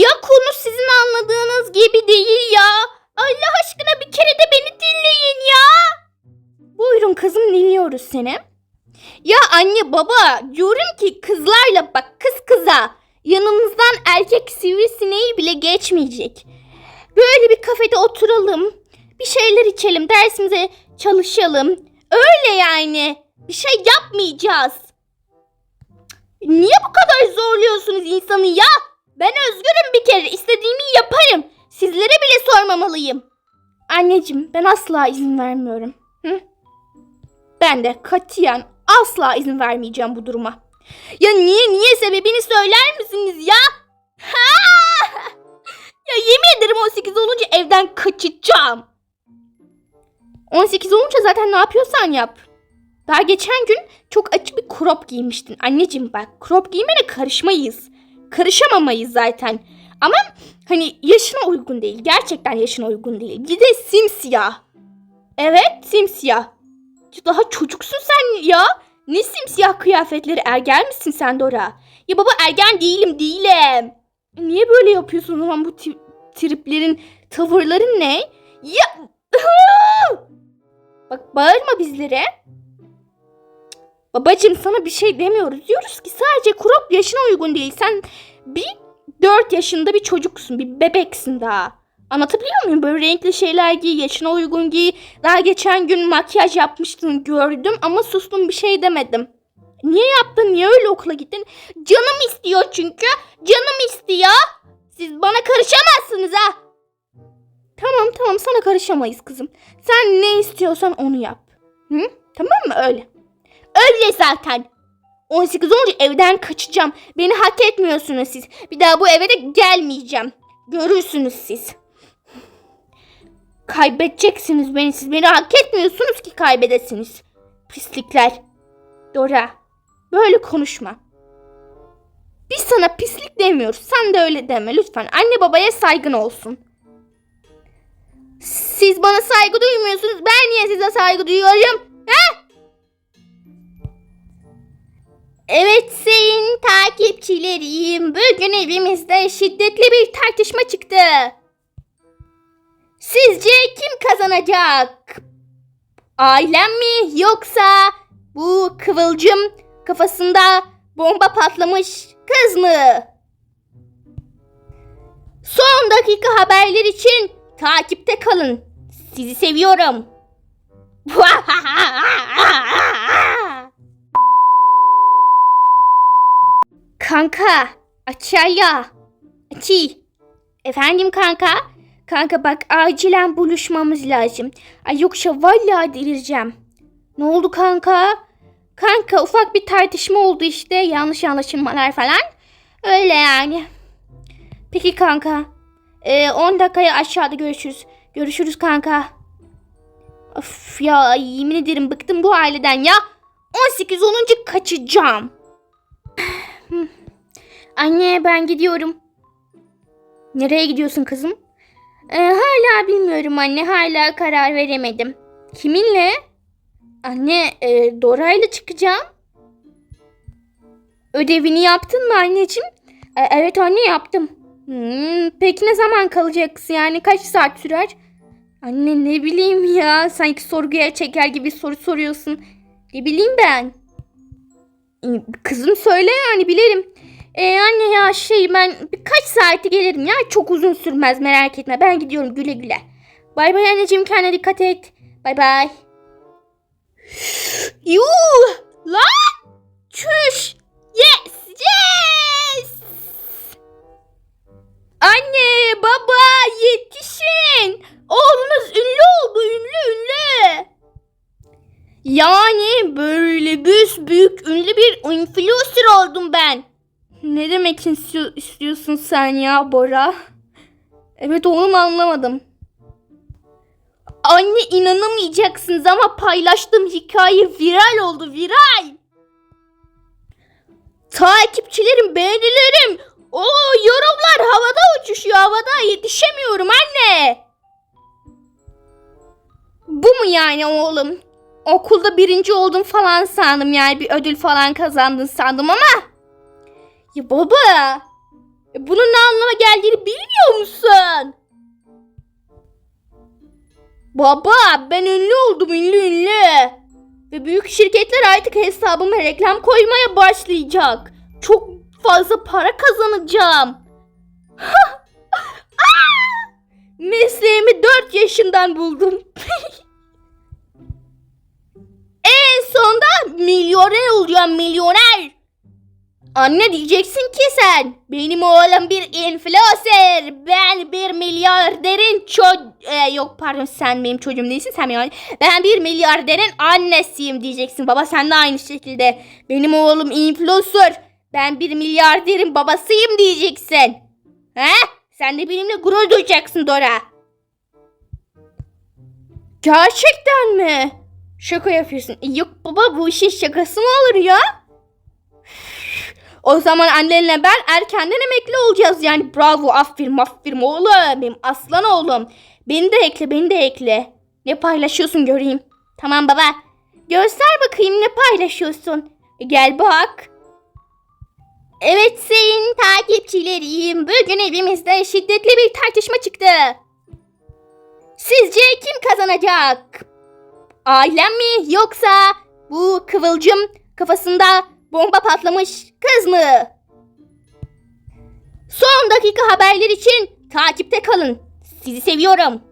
Ya konu sizin anladığınız gibi değil ya. Allah aşkına bir kere de beni dinleyin ya. Buyurun kızım dinliyoruz seni. Ya anne baba diyorum ki kızlarla bak kız kıza yanımızdan erkek sivrisineği bile geçmeyecek. Böyle bir kafede oturalım. Bir şeyler içelim, dersimize çalışalım. Öyle yani. Bir şey yapmayacağız. Niye bu kadar zorluyorsunuz insanı ya? Ben özgürüm bir kere. İstediğimi yaparım. Sizlere bile sormamalıyım. Anneciğim ben asla izin vermiyorum. Hı? Ben de katiyen asla izin vermeyeceğim bu duruma. Ya niye niye sebebini söyler misiniz ya? Ha! Ya yemin ederim 18 olunca evden kaçacağım. 18 olunca zaten ne yapıyorsan yap. Daha geçen gün çok açık bir crop giymiştin. Anneciğim bak crop giymene karışmayız. Karışamamayız zaten. Ama hani yaşına uygun değil. Gerçekten yaşına uygun değil. Bir de simsiyah. Evet simsiyah. Ya Daha çocuksun sen ya. Ne simsiyah kıyafetleri ergen misin sen Dora? Ya baba ergen değilim değilim. Niye böyle yapıyorsun o zaman bu ti- triplerin tavırların ne? Ya Bak bağırma bizlere. Babacım sana bir şey demiyoruz. Diyoruz ki sadece crop yaşına uygun değil. Sen bir 4 yaşında bir çocuksun. Bir bebeksin daha. Anlatabiliyor muyum? Böyle renkli şeyler giy, yaşına uygun giy. Daha geçen gün makyaj yapmıştın gördüm ama sustum bir şey demedim. Niye yaptın? Niye öyle okula gittin? Canım istiyor çünkü. Canım istiyor. Siz bana karışamazsınız ha. Tamam tamam sana karışamayız kızım. Sen ne istiyorsan onu yap. Hı? Tamam mı öyle? Öyle zaten. 18 olunca evden kaçacağım. Beni hak etmiyorsunuz siz. Bir daha bu eve de gelmeyeceğim. Görürsünüz siz. Kaybedeceksiniz beni. Siz beni hak etmiyorsunuz ki kaybedesiniz. Pislikler. Dora. Böyle konuşma. Biz sana pislik demiyoruz. Sen de öyle deme lütfen. Anne babaya saygın olsun. Siz bana saygı duymuyorsunuz. Ben niye size saygı duyuyorum? He? Evet sayın takipçilerim. Bugün evimizde şiddetli bir tartışma çıktı. Sizce kim kazanacak? Ailem mi yoksa bu kıvılcım kafasında bomba patlamış kız mı? Son dakika haberler için takipte kalın. Sizi seviyorum. Kanka, aşağıya. Açı. Efendim kanka? Kanka bak acilen buluşmamız lazım. Ay yoksa vallahi delireceğim. Ne oldu kanka? Kanka ufak bir tartışma oldu işte. Yanlış anlaşılmalar falan. Öyle yani. Peki kanka. Ee, 10 dakikaya aşağıda görüşürüz. Görüşürüz kanka. Of ya yemin ederim bıktım bu aileden ya. 18 olunca kaçacağım. Anne ben gidiyorum. Nereye gidiyorsun kızım? Ee, hala bilmiyorum anne. Hala karar veremedim. Kiminle? Anne e, Dora çıkacağım. Ödevini yaptın mı anneciğim? E, evet anne yaptım. Hmm, peki ne zaman kalacaksın yani kaç saat sürer? Anne ne bileyim ya sanki sorguya çeker gibi soru soruyorsun. Ne bileyim ben. E, Kızım söyle yani bilelim. Ee, anne ya şey ben birkaç saate gelirim ya çok uzun sürmez merak etme ben gidiyorum güle güle. Bay bay anneciğim kendine dikkat et. Bay bay. Yuh lan çüş yes yes. Anne baba yetişin oğlunuz ünlü oldu ünlü ünlü. Yani böyle büyük ünlü bir influencer oldum ben. Ne demek istiyor- istiyorsun sen ya Bora? Evet oğlum anlamadım. Anne inanamayacaksınız ama paylaştığım hikaye viral oldu viral. Takipçilerim, beğenilerim. O yorumlar havada uçuşuyor havada yetişemiyorum anne. Bu mu yani oğlum? Okulda birinci oldum falan sandım yani bir ödül falan kazandın sandım ama. Ya baba. E, Bunun ne anlama geldiğini bilmiyor musun? Baba ben ünlü oldum ünlü ünlü. Ve büyük şirketler artık hesabıma reklam koymaya başlayacak. Çok fazla para kazanacağım. Mesleğimi 4 yaşından buldum. en sonunda milyoner olacağım milyoner. Anne diyeceksin ki sen benim oğlum bir influencer ben bir milyarderin ço- e, yok pardon sen benim çocuğum değilsin sen benim ben bir milyarderin annesiyim diyeceksin. Baba sen de aynı şekilde benim oğlum influencer ben bir milyarderin babasıyım diyeceksin. He? Sen de benimle gurur duyacaksın Dora. Gerçekten mi? Şaka yapıyorsun. Yok baba bu işin şakası mı olur ya o zaman annenle ben erkenden emekli olacağız yani bravo aferin aferin oğlum benim aslan oğlum. Beni de ekle beni de ekle. Ne paylaşıyorsun göreyim. Tamam baba. Göster bakayım ne paylaşıyorsun. E, Gel bak. Evet sayın takipçilerim. Bugün evimizde şiddetli bir tartışma çıktı. Sizce kim kazanacak? Ailem mi yoksa bu kıvılcım kafasında bomba patlamış kız mı? Son dakika haberler için takipte kalın. Sizi seviyorum.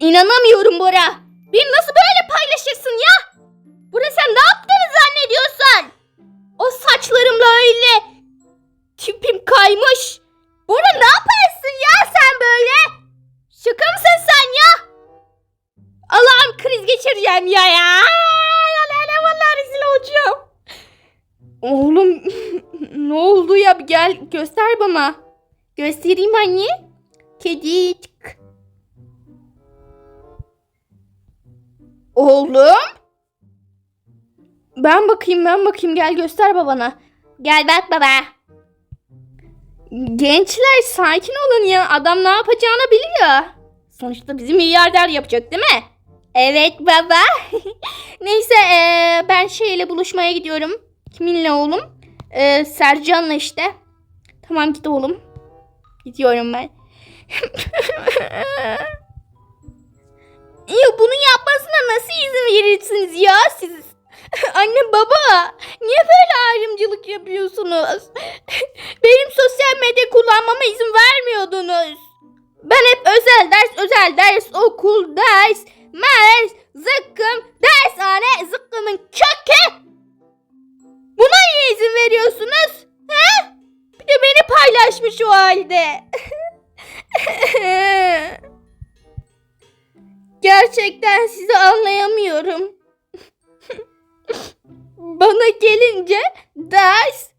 İnanamıyorum Bora. Beni nasıl böyle paylaşırsın ya? Bora sen ne yaptığını zannediyorsun? O saçlarımla öyle tipim kaymış. Bora ne yaparsın ya sen böyle? Şaka mısın sen ya? Allah'ım kriz geçireceğim ya ya. Allah'ım vallahi rezil olacağım. Oğlum ne oldu ya gel göster bana. Göstereyim anne. Kedicik. Oğlum. Ben bakayım ben bakayım gel göster babana. Gel bak baba. Gençler sakin olun ya adam ne yapacağını biliyor. Sonuçta bizi milyarder yapacak değil mi? Evet baba. Neyse eee, ben şeyle buluşmaya gidiyorum. Kiminle oğlum? Ee, Sercan'la işte. Tamam git oğlum. Gidiyorum ben. ya bunu yapmasına nasıl izin verirsiniz ya siz? Anne baba niye böyle ayrımcılık yapıyorsunuz? Benim sosyal medya kullanmama izin vermiyordunuz. Ben hep özel ders, özel ders, okul, ders, mers, zıkkım, dershane, beni paylaşmış o halde. Gerçekten sizi anlayamıyorum. Bana gelince ders,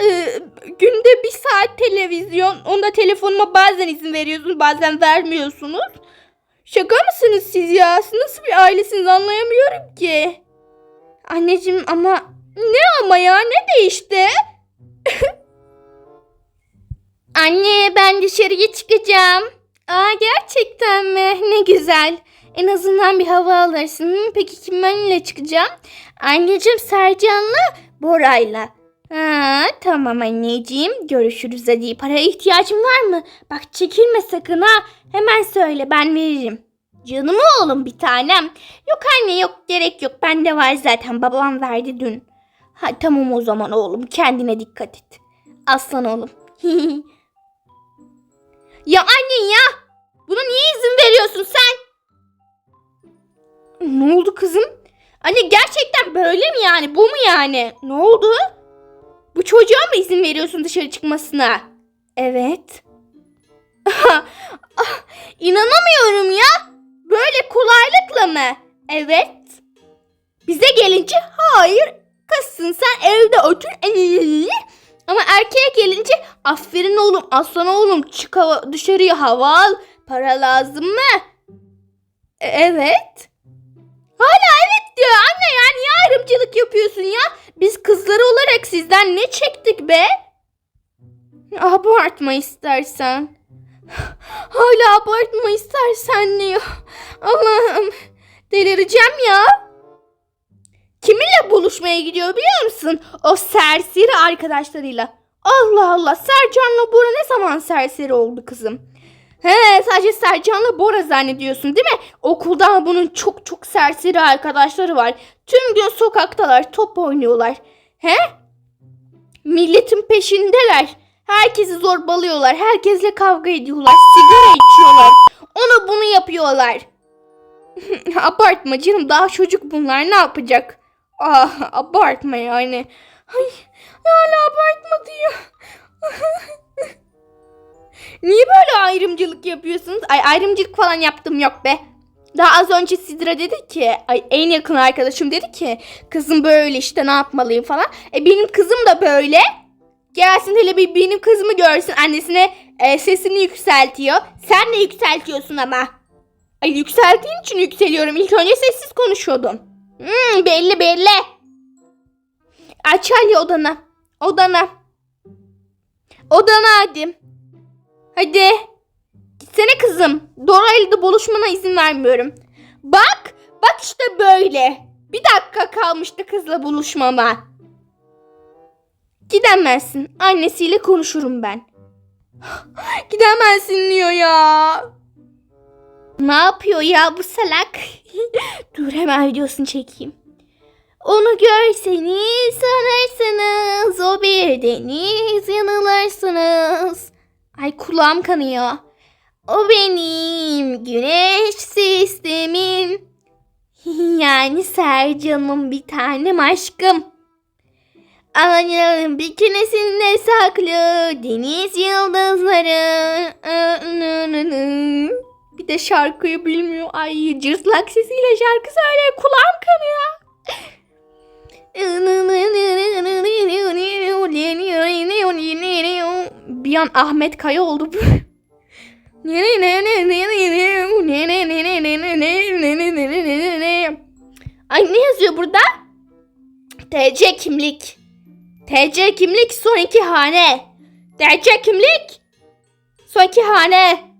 e, günde bir saat televizyon, onda telefonuma bazen izin veriyorsunuz, bazen vermiyorsunuz. Şaka mısınız siz ya? Nasıl bir ailesiniz anlayamıyorum ki. Anneciğim ama ne ama ya ne değişti? Anne ben dışarıya çıkacağım. Aa gerçekten mi? Ne güzel. En azından bir hava alırsın. Peki kiminle çıkacağım? Anneciğim Sercan'la Bora'yla. Ha, tamam anneciğim. Görüşürüz hadi. Paraya ihtiyacın var mı? Bak çekilme sakın ha. Hemen söyle ben veririm. Canım oğlum bir tanem. Yok anne yok gerek yok. Bende var zaten. Babam verdi dün. Ha, tamam o zaman oğlum. Kendine dikkat et. Aslan oğlum. ya anne ya. Buna niye izin veriyorsun sen? Ne oldu kızım? Anne gerçekten böyle mi yani? Bu mu yani? Ne oldu? Bu çocuğa mı izin veriyorsun dışarı çıkmasına? Evet. Ah, İnanamıyorum ya. Böyle kolaylıkla mı? Evet. Bize gelince hayır kızsın sen evde otur. Ama erkeğe gelince aferin oğlum aslan oğlum çık hava- dışarıya hava al. Para lazım mı? E- Evet. Hala evet diyor anne ya niye ayrımcılık yapıyorsun ya? Biz kızları olarak sizden ne çektik be? Abartma istersen. Hala abartma istersen diyor. Allah'ım delireceğim ya. Kiminle buluşmaya gidiyor biliyor musun? O serseri arkadaşlarıyla. Allah Allah Sercan'la Bora ne zaman serseri oldu kızım? He sadece Sercan'la Bora zannediyorsun değil mi? Okulda bunun çok çok serseri arkadaşları var. Tüm gün sokaktalar top oynuyorlar. He? Milletin peşindeler. Herkesi zorbalıyorlar. Herkesle kavga ediyorlar. Sigara içiyorlar. Onu bunu yapıyorlar. abartma canım daha çocuk bunlar ne yapacak? Ah abartma yani. Ay hala abartma diyor. Niye böyle ayrımcılık yapıyorsunuz? Ay ayrımcılık falan yaptım yok be. Daha az önce Sidra dedi ki, ay en yakın arkadaşım dedi ki, kızım böyle işte ne yapmalıyım falan. E benim kızım da böyle. Gelsin hele bir benim kızımı görsün annesine e, sesini yükseltiyor. Sen de yükseltiyorsun ama. Ay yükselttiğin için yükseliyorum. İlk önce sessiz konuşuyordum. Hmm, belli belli. Aç hadi odana. Odana. Odana hadi. Hadi. Gitsene kızım. Dora ile de buluşmana izin vermiyorum. Bak. Bak işte böyle. Bir dakika kalmıştı kızla buluşmama. Gidemezsin. Annesiyle konuşurum ben. Gidemezsin diyor ya. Ne yapıyor ya bu salak? Dur hemen videosunu çekeyim. Onu görseniz sanırsınız o bir deniz yanılırsınız. Ay kulağım kanıyor. O benim güneş sistemim. Yani Sercan'ın bir tanem aşkım. Alanya'nın bir küresinde saklı deniz yıldızları. Bir de şarkıyı bilmiyor. Ay cırtlak sesiyle şarkı söylüyor. Kulağım kanıyor. Bir an Ahmet Kaya oldu bu. Ay ne yazıyor burada? TC kimlik. TC kimlik son iki hane. TC kimlik son iki hane.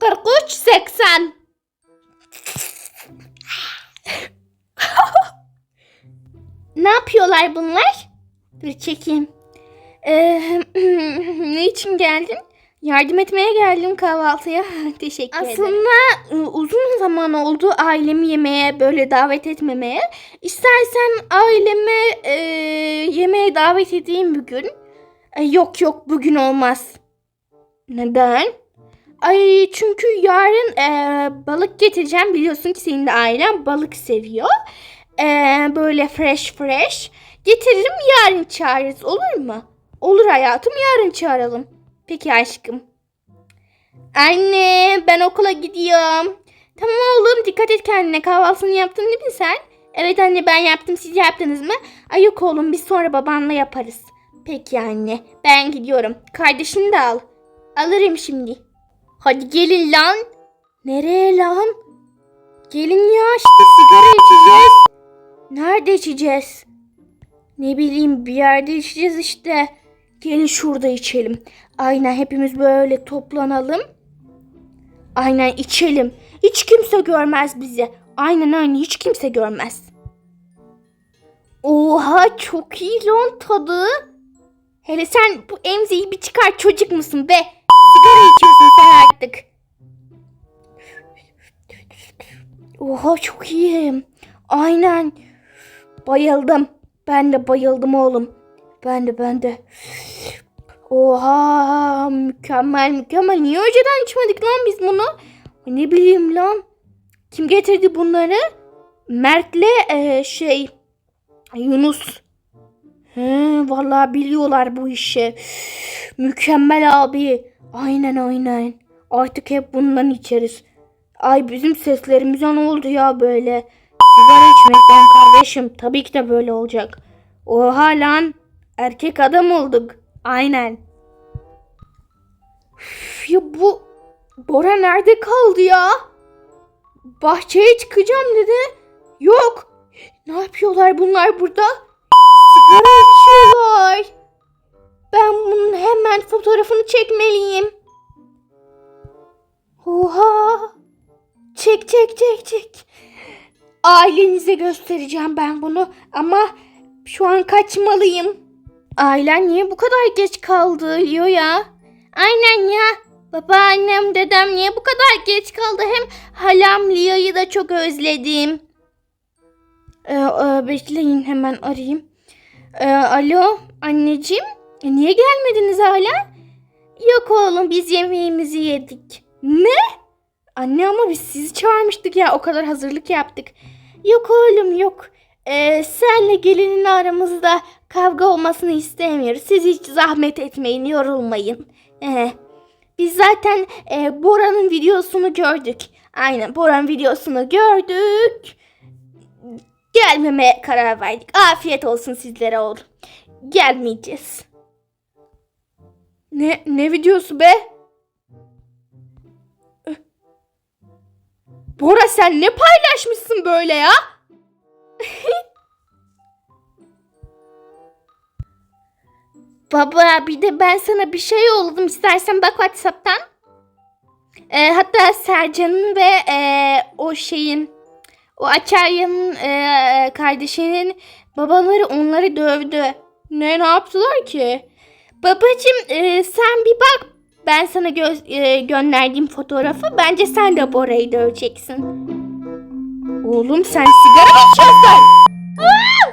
43 80. ne yapıyorlar bunlar? Dur çekeyim. Ee, ne için geldin? Yardım etmeye geldim kahvaltıya. Teşekkür ederim. Aslında e, uzun zaman oldu ailemi yemeğe böyle davet etmemeye. İstersen ailemi e, yemeğe davet edeyim bugün. E, yok yok bugün olmaz. Neden? Ay çünkü yarın e, balık getireceğim. Biliyorsun ki senin de ailen balık seviyor. E, böyle fresh fresh. Getiririm yarın çağırırız olur mu? Olur hayatım yarın çağıralım. Peki aşkım. Anne ben okula gidiyorum. Tamam oğlum dikkat et kendine kahvaltını yaptın değil mi sen? Evet anne ben yaptım siz yaptınız mı? Ay yok oğlum biz sonra babanla yaparız. Peki anne ben gidiyorum. Kardeşini de al. Alırım şimdi. Hadi gelin lan. Nereye lan? Gelin ya işte sigara içeceğiz. Nerede içeceğiz? Ne bileyim bir yerde içeceğiz işte. Gelin şurada içelim. Aynen hepimiz böyle toplanalım. Aynen içelim. Hiç kimse görmez bizi. Aynen aynen hiç kimse görmez. Oha çok iyi lan tadı. Hele sen bu emziği bir çıkar çocuk musun be? Sigara içiyorsun sen artık. Oha çok iyi. Aynen. Bayıldım. Ben de bayıldım oğlum. Ben de ben de. Oha mükemmel mükemmel. Niye önceden içmedik lan biz bunu? Ne bileyim lan. Kim getirdi bunları? Mert'le e, şey Yunus. He, vallahi biliyorlar bu işi. Mükemmel abi. Aynen aynen. Artık hep bundan içeriz. Ay bizim seslerimize ne oldu ya böyle? Sigara içmekten kardeşim. Tabii ki de böyle olacak. Oha lan. Erkek adam olduk. Aynen. Üf, ya bu Bora nerede kaldı ya? Bahçeye çıkacağım dedi. Yok. Ne yapıyorlar bunlar burada? Sigara içiyorlar. Ben bunun hemen fotoğrafını çekmeliyim. Oha. Çek çek çek çek. Ailenize göstereceğim ben bunu ama şu an kaçmalıyım. Ailen niye bu kadar geç kaldı Leo ya? Aynen ya. Babaannem, dedem niye bu kadar geç kaldı? Hem halam Leo'yu da çok özledim. Ee, e, bekleyin hemen arayayım. Ee, alo anneciğim. E, niye gelmediniz hala? Yok oğlum biz yemeğimizi yedik. Ne? Anne ama biz sizi çağırmıştık ya o kadar hazırlık yaptık. Yok oğlum yok. Ee, senle gelinin aramızda kavga olmasını istemiyoruz. Siz hiç zahmet etmeyin, yorulmayın. Ee, biz zaten e, Bora'nın videosunu gördük. Aynen Bora'nın videosunu gördük. Gelmemeye karar verdik. Afiyet olsun sizlere oğlum. Gelmeyeceğiz. Ne ne videosu be? Bora sen ne paylaşmışsın böyle ya? Baba bir de ben sana bir şey yolladım. İstersen bak Whatsapp'tan. Ee, hatta Sercan'ın ve e, o şeyin o Açarya'nın e, kardeşinin babaları onları dövdü. Ne ne yaptılar ki? Babacım e, sen bir bak. Ben sana gö- e, gönderdiğim fotoğrafı bence sen de Bora'yı döveceksin. Oğlum sen sigara mı içiyorsun? Aa!